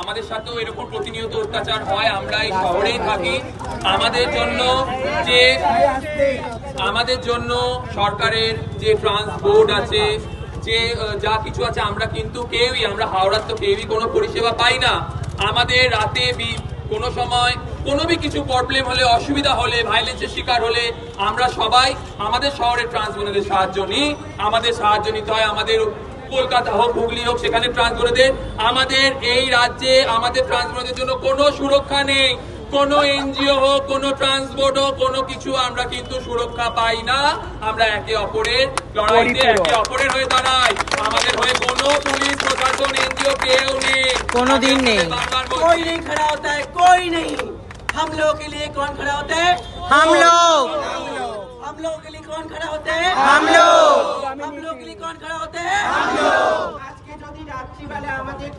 আমাদের সাথেও এরকম প্রতিনিয়ত অত্যাচার হয়, আমরা এই শহরেই থাকি। আমাদের জন্য যে, আমাদের জন্য সরকারের যে ট্রান্সপোর্ট আছে, যে যা কিছু আছে, আমরা কিন্তু কেউই, আমরা হাওড়ার তো কেউই কোনো পরিষেবা পাই না। আমাদের রাতে কোনো সময় কোনো বি কিছু প্রবলেম হলে, অসুবিধা হলে ভাইলেন্সের শিকার হলে, আমরা সবাই আমাদের শহরের ট্রান্সপোর্টের সাহায্য নিই, আমাদের সাহায্য নিতে হয়, আমাদের কলকাতা হোক হুগলি হোক সেখানে ট্রান্সপোর্টের আমাদের এই রাজ্যে আমাদের ট্রান্সপোর্টের জন্য কোনো সুরক্ষা নেই কোনো এনজিও হোক কোনো ট্রান্সপোর্ট হোক কোনো কিছু আমরা কিন্তু সুরক্ষা পাই না আমরা একে অপরের লড়াইতে একে অপরের হয়ে দাঁড়াই আমাদের হয়ে কোনো পুলিশ প্রশাসন এনজিও কেউ নেই কোনোদিন নেই। বারবার বলছি। कोई नहीं खड़ा होता है कोई नहीं हम लोगों के लिए कौन खड़ा होता है हम लोग हम लोगों के लिए कौन खड़ा होता है করা হতে। আজকে যদি রাত্রিবেলা আমাদের